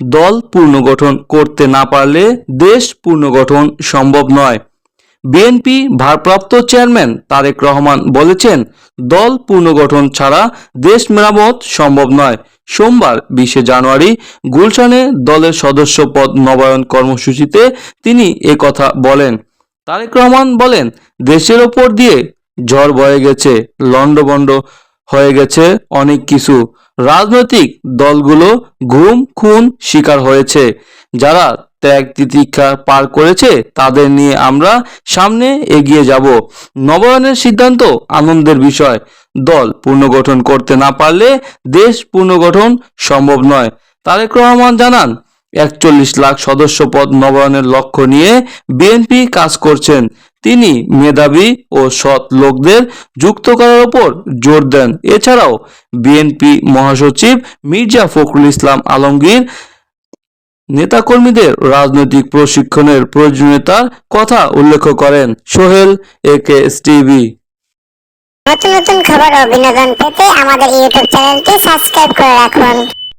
দল পুনর্গঠন করতে না পারলে দেশ পুনর্গঠন সম্ভব নয়। বিএনপি ভারপ্রাপ্ত চেয়ারম্যান তারেক রহমান বলেছেন, দল পুনর্গঠন ছাড়া দেশ মেরামত সম্ভব নয়। সোমবার বিশে জানুয়ারি গুলশানে দলের সদস্য পদ নবায়ন কর্মসূচিতে তিনি কথা বলেন। তারেক রহমান বলেন, দেশের ওপর দিয়ে ঝড় বয়ে গেছে লন্ডভন্ড হয়ে গেছে অনেক কিছু। রাজনৈতিক দলগুলো ঘুম খুন শিকার হয়েছে। যারা ত্যাগ তিতিক্ষা পার করেছে, তাদের নিয়ে আমরা সামনে এগিয়ে যাব। নবায়নের সিদ্ধান্ত আনন্দের বিষয়। দল পুনর্গঠন করতে না পারলে দেশ পুনর্গঠন সম্ভব নয়। তারেক রহমান জানান, একচল্লিশ লাখ সদস্য পদ নবায়নের লক্ষ্য নিয়ে বিএনপি কাজ করছেন। তিনি মেধাবী ও সৎ লোকদের যুক্ত করার উপর জোর দেন। এছাড়াও বিএনপি মহাসচিব মির্জা ফখরুল ইসলাম আলমগীর নেতাকর্মীদের রাজনৈতিক প্রশিক্ষণের প্রয়োজনীয়তার কথা উল্লেখ করেন সোহেল একে টিভি নতুন নতুন খবর ও বিনোদন পেতে আমাদের ইউটিউব চ্যানেলটি সাবস্ক্রাইব করে রাখুন।